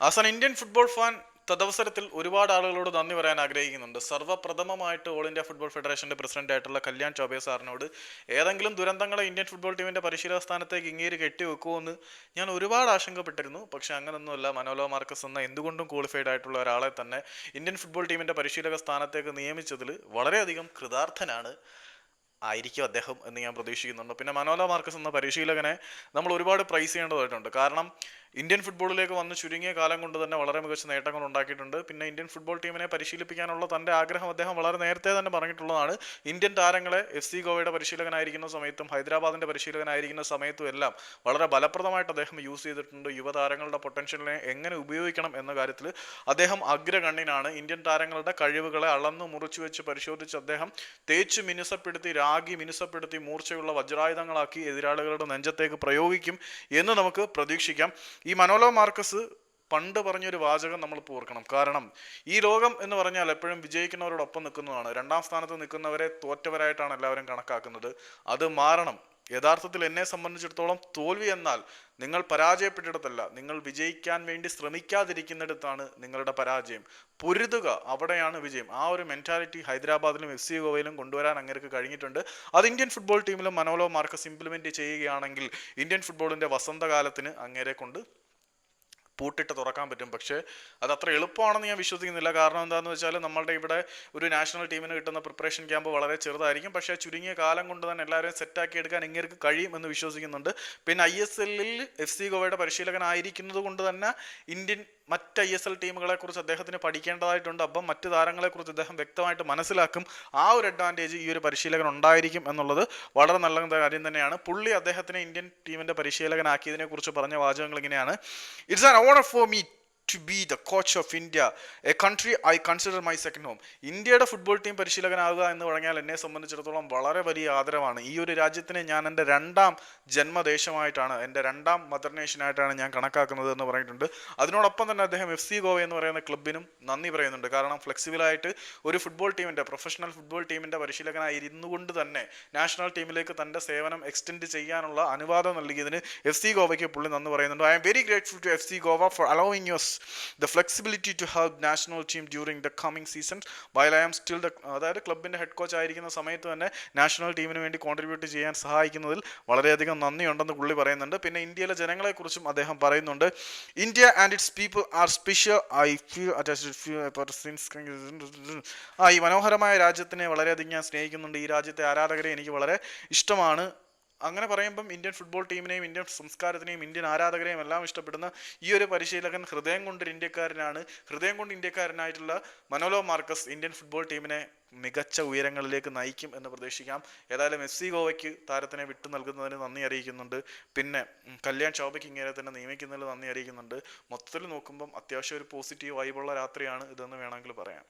An Indian football fan തദവസരത്തിൽ ഒരുപാട് ആളുകളോട് നന്ദി പറയാൻ ആഗ്രഹിക്കുന്നുണ്ട്. സർവപ്രഥമമായിട്ട് ഓൾ ഇന്ത്യ ഫുട്ബോൾ ഫെഡറേഷന്റെ പ്രസിഡന്റ് ആയിട്ടുള്ള കല്യാൺ ചോബേ സാറിനോട് ഏതെങ്കിലും ദുരന്തങ്ങളെ ഇന്ത്യൻ ഫുട്ബോൾ ടീമിന്റെ പരിശീലന സ്ഥാനത്തേക്ക് ഇങ്ങേര് കെട്ടിവെക്കുമെന്ന് ഞാൻ ഒരുപാട് ആശങ്കപ്പെട്ടിരുന്നു. പക്ഷെ അങ്ങനൊന്നുമല്ല മനോലോ മാർക്കസ് എന്ന എന്തുകൊണ്ടും ക്വാളിഫൈഡ് ആയിട്ടുള്ള ഒരാളെ തന്നെ ഇന്ത്യൻ ഫുട്ബോൾ ടീമിന്റെ പരിശീലക സ്ഥാനത്തേക്ക് നിയമിച്ചതിൽ വളരെയധികം കൃതാർത്ഥനാണ്. ആയിരിക്കും അദ്ദേഹം എന്ന് ഞാൻ പ്രതീക്ഷിക്കുന്നുണ്ട്. പിന്നെ മനോല മാർക്കസ് എന്ന പരിശീലകനെ നമ്മൾ ഒരുപാട് പ്രൈസ് ചെയ്യേണ്ടതായിട്ടുണ്ട്. കാരണം ഇന്ത്യൻ ഫുട്ബോളിലേക്ക് വന്ന് ചുരുങ്ങിയ കാലം കൊണ്ട് തന്നെ വളരെ മികച്ച നേട്ടങ്ങൾ ഉണ്ടാക്കിയിട്ടുണ്ട്. പിന്നെ ഇന്ത്യൻ ഫുട്ബോൾ ടീമിനെ പരിശീലിപ്പിക്കാനുള്ള തന്റെ ആഗ്രഹം അദ്ദേഹം വളരെ നേരത്തെ തന്നെ പറഞ്ഞിട്ടുള്ളതാണ്. ഇന്ത്യൻ താരങ്ങളെ എഫ് സി ഗോവയുടെ പരിശീലകനായിരിക്കുന്ന സമയത്തും ഹൈദരാബാദിന്റെ പരിശീലകനായിരിക്കുന്ന സമയത്തും എല്ലാം വളരെ ഫലപ്രദമായിട്ട് അദ്ദേഹം യൂസ് ചെയ്തിട്ടുണ്ട്. യുവതാരങ്ങളുടെ പൊട്ടൻഷ്യലിനെ എങ്ങനെ ഉപയോഗിക്കണം എന്ന കാര്യത്തിൽ അദ്ദേഹം അഗ്രഗണ്യനാണ്. ഇന്ത്യൻ താരങ്ങളുടെ കഴിവുകളെ അളന്നു മുറിച്ചു വെച്ച് പരിശോധിച്ച് അദ്ദേഹം തേച്ച് മിനുസപ്പെടുത്തി രാഗി മിനുസപ്പെടുത്തി മൂർച്ചയുള്ള വജ്രായുധങ്ങളാക്കി എതിരാളികളുടെ നെഞ്ചത്തേക്ക് പ്രയോഗിക്കും എന്ന് നമുക്ക് പ്രതീക്ഷിക്കാം. ഈ മനോലോ മാർക്കസ് പണ്ട് പറഞ്ഞൊരു വാചകം നമ്മൾ ഓർക്കണം. കാരണം ഈ ലോകം എന്ന് പറഞ്ഞാൽ എപ്പോഴും വിജയിക്കുന്നവരോടൊപ്പം നിൽക്കുന്നതാണ്. രണ്ടാം സ്ഥാനത്ത് നിൽക്കുന്നവരെ തോറ്റവരായിട്ടാണ് എല്ലാവരും കണക്കാക്കുന്നത്. അത് മാറണം. യഥാർത്ഥത്തിൽ എന്നെ സംബന്ധിച്ചിടത്തോളം തോൽവി എന്നാൽ നിങ്ങൾ പരാജയപ്പെട്ടിടത്തല്ല നിങ്ങൾ വിജയിക്കാൻ വേണ്ടി ശ്രമിക്കാതിരിക്കുന്നിടത്താണ് നിങ്ങളുടെ പരാജയം. പൊരുതുക അവിടെയാണ് വിജയം. ആ ഒരു മെന്റാലിറ്റി ഹൈദരാബാദിലും എഫ് സി ഗോവയിലും കൊണ്ടുവരാൻ അങ്ങേർക്ക് കഴിഞ്ഞിട്ടുണ്ട്. അത് ഇന്ത്യൻ ഫുട്ബോൾ ടീമിലും മനോലോ മാർക്കസ് ഇംപ്ലിമെന്റ് ചെയ്യുകയാണെങ്കിൽ ഇന്ത്യൻ ഫുട്ബോളിന്റെ വസന്തകാലത്തിന് അങ്ങേരെ കൊണ്ട് പൂട്ടിട്ട് തുറക്കാൻ പറ്റും. പക്ഷേ അത് അത്ര എളുപ്പമാണെന്ന് ഞാൻ വിശ്വസിക്കുന്നില്ല. കാരണം എന്താണെന്ന് വെച്ചാൽ നമ്മളുടെ ഇവിടെ ഒരു നാഷണൽ ടീമിന് കിട്ടുന്ന പ്രിപ്പറേഷൻ ക്യാമ്പ് വളരെ ചെറുതായിരിക്കും. പക്ഷേ ചുരുങ്ങിയ കാലം കൊണ്ട് തന്നെ എല്ലാവരെയും സെറ്റാക്കി എടുക്കാൻ ഇങ്ങേർക്ക് കഴിയും എന്ന് വിശ്വസിക്കുന്നുണ്ട്. പിന്നെ ഐ എസ് എല്ലിൽ എഫ് സി ഗോവയുടെ പരിശീലകനായിരിക്കുന്നത് കൊണ്ട് തന്നെ ഇന്ത്യൻ മറ്റ് ഐ എസ് എൽ ടീമുകളെ കുറിച്ച് അദ്ദേഹത്തിന് പഠിക്കേണ്ടതായിട്ടുണ്ട്. അപ്പം മറ്റ് താരങ്ങളെ കുറിച്ച് അദ്ദേഹം വ്യക്തമായിട്ട് മനസ്സിലാക്കും ആ ഒരു അഡ്വാന്റേജ് ഈ ഒരു പരിശീലകൻ ഉണ്ടായിരിക്കും എന്നുള്ളത് വളരെ നല്ല കാര്യം തന്നെയാണ്. പുള്ളി അദ്ദേഹത്തിനെ ഇന്ത്യൻ ടീമിന്റെ പരിശീലകനാക്കിയതിനെ കുറിച്ച് പറഞ്ഞ വാചകങ്ങൾ ഇങ്ങനെയാണ്. It's an honour for me to be the coach of India a country I consider my second home ഇന്ത്യയുടെ ഫുട്ബോൾ ടീം പരിശീലകനാകുക എന്ന് പറഞ്ഞാൽ എന്നെ സംബന്ധിച്ചിടത്തോളം വളരെ വലിയ ആദരവാണ്. ഈ ഒരു രാജ്യത്തിനെ ഞാൻ എന്റെ രണ്ടാം ജന്മദേശമായിട്ടാണ് എന്റെ രണ്ടാം മദർ നേഷനായിട്ടാണ് ഞാൻ കണക്കാക്കുന്നത് എന്ന് പറഞ്ഞിട്ടുണ്ട്. അതിനോടൊപ്പം തന്നെ അദ്ദേഹം എഫ് സി ഗോവ എന്ന് പറയുന്ന ക്ലബിനും നന്ദി പറയുന്നുണ്ട്. കാരണം ഫ്ലെക്സിബിളായിട്ട് ഒരു ഫുട്ബോൾ ടീമിന്റെ പ്രൊഫഷണൽ ഫുട്ബോൾ ടീമിന്റെ പരിശീലകനായി ഇരുന്നുകൊണ്ട് തന്നെ നാഷണൽ ടീമിലേക്ക് തന്റെ സേവനം എക്സ്റ്റെൻഡ് ചെയ്യാനുള്ള അനുവാദം നൽകിയതിന് എഫ് സി ഗോവയ്ക്ക് പുള്ളി നന്ദി പറയുന്നുണ്ട്. I'm very grateful to F C Goa for allowing us the flexibility to help national team during the coming season while I am still the അതായത് ക്ലബിന്റെ ഹെഡ് കോച്ച് ആയിരിക്കുന്ന സമയത്ത് തന്നെ നാഷണൽ ടീമിന് വേണ്ടി കോൺട്രിബ്യൂട്ട് ചെയ്യാൻ സഹായിക്കുന്നതിൽ വളരെയധികം നന്ദിയുണ്ടെന്ന് പുള്ളി പറയുന്നുണ്ട്. പിന്നെ ഇന്ത്യയിലെ ജനങ്ങളെക്കുറിച്ചും അദ്ദേഹം പറയുന്നുണ്ട്. India and its people are special I feel ആ ഈ മനോഹരമായ രാജ്യത്തിനെ വളരെയധികം ഞാൻ സ്നേഹിക്കുന്നുണ്ട്. ഈ രാജ്യത്തെ ആരാധകരെ എനിക്ക് വളരെ ഇഷ്ടമാണ്. അങ്ങനെ പറയുമ്പം ഇന്ത്യൻ ഫുട്ബോൾ ടീമിനെയും ഇന്ത്യൻ സംസ്കാരത്തിനെയും ഇന്ത്യൻ ആരാധകരെയും എല്ലാം ഇഷ്ടപ്പെടുന്ന ഈ ഒരു പരിശീലകൻ ഹൃദയം കൊണ്ടൊരു ഇന്ത്യക്കാരനാണ്. ഹൃദയം കൊണ്ട് ഇന്ത്യക്കാരനായിട്ടുള്ള മനോലോ മാർക്കസ് ഇന്ത്യൻ ഫുട്ബോൾ ടീമിനെ മികച്ച ഉയരങ്ങളിലേക്ക് നയിക്കും എന്ന് പ്രതീക്ഷിക്കാം. ഏതായാലും എഫ് സി ഗോവയ്ക്ക് താരത്തിനെ വിട്ടു നൽകുന്നതിന് നന്ദി അറിയിക്കുന്നുണ്ട്. പിന്നെ കല്യാൺ ചൗബയ്ക്ക് ഇങ്ങനെ തന്നെ നിയമിക്കുന്നതിൽ നന്ദി അറിയിക്കുന്നുണ്ട്. മൊത്തത്തിൽ നോക്കുമ്പം അത്യാവശ്യം ഒരു പോസിറ്റീവ് വൈബുള്ള രാത്രിയാണ് ഇതെന്ന് വേണമെങ്കിൽ പറയാം.